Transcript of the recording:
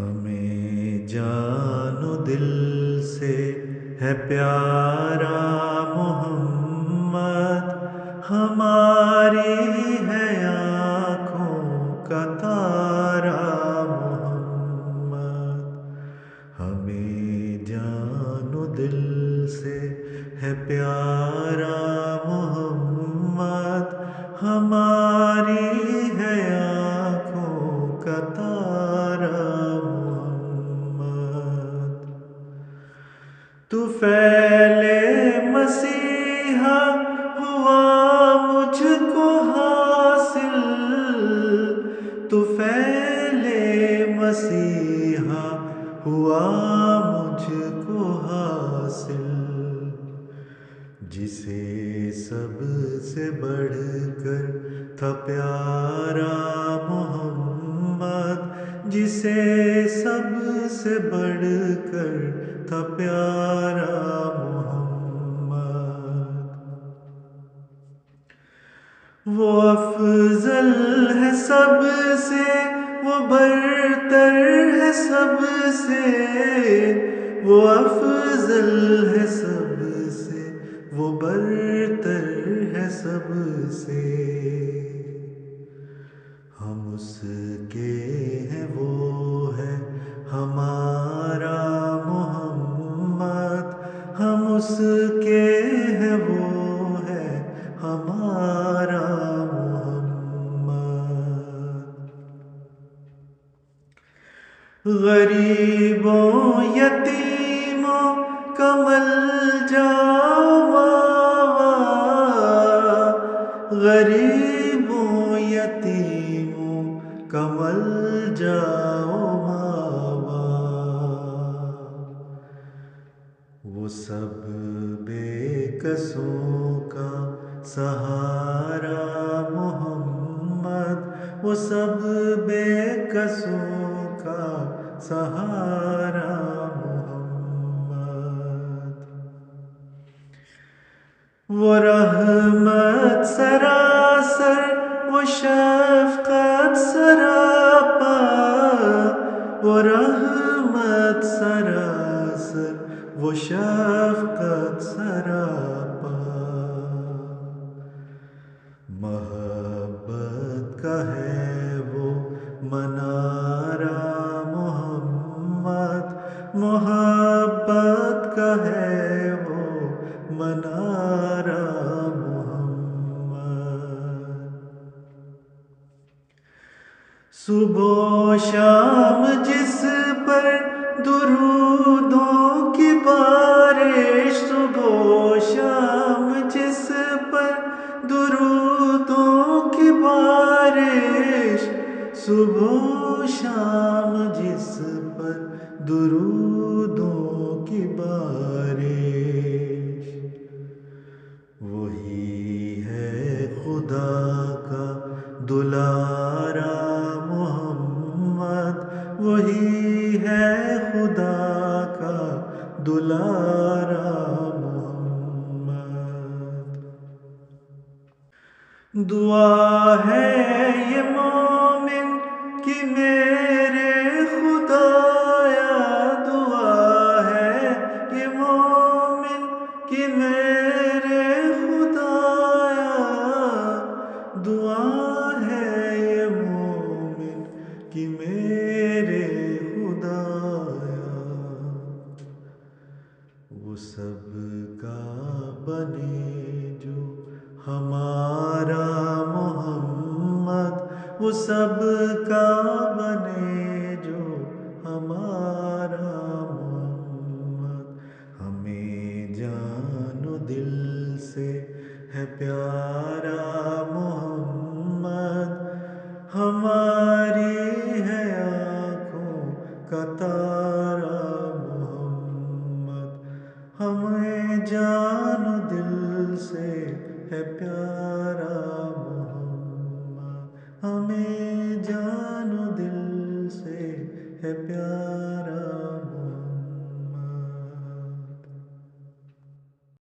ہمیں جان و دل سے ہے پیارا محمد، ہماری ہے آنکھوں کا تارا محمد۔ ہمیں جان و دل سے ہے پیارا مسیحا ہوا مجھ کو حاصل۔ تو پھیلے مسیحا، ہوا مجھ کو حاصل۔ جسے سب سے بڑھ کر تھا پیارا محمد۔ جسے سب سے بڑھ کر تھا پیارا محمد وہ افضل ہے سب سے، وہ برتر ہے سب سے۔ وہ افضل ہے سب سے، وہ برتر ہے سب سے۔ ہم اس کے ہیں، وہ ہے ہمارا محمد۔ ہم اس غریبوں، یتیموں، کمل جاؤ ماوا غریبوں، یتیموں، کمل جاؤ ماوا وہ سب بے کسوں کا سہارا محمد، وہ سب بے کسوں کا سہارا محمد۔ وہ رحمت سراسر وہ شفقت سراپا۔ وہ رحمت سراسر وہ شفقت سراپا۔ محبت کا ہے وہ منارا محبت کا ہے وہ منارا محمد۔ صبح و شام جس پر درودوں کی بارش، صبح و شام جس پر درودوں کی بارش صبح و شام جس پر درودوں کی بارش۔ وہی ہے خدا کا دلارا محمد۔ وہی ہے خدا کا دلارا محمد۔ دعا ہے یہ مومن کہ میرے خدایا دعا ہے یہ مومن کہ میرے خدایا دعا ہے یہ مومن کہ میرے خدایا وہ سب کا بنے جو ہمارا سب کا بنے جو ہمارا محمد ہمیں جان و دل سے ہے پیارا محمد۔ ہماری ہے آنکھوں کا تارا محمد۔ ہمیں جان و دل سے ہے پیارا جان و دل سے ہے پیار۔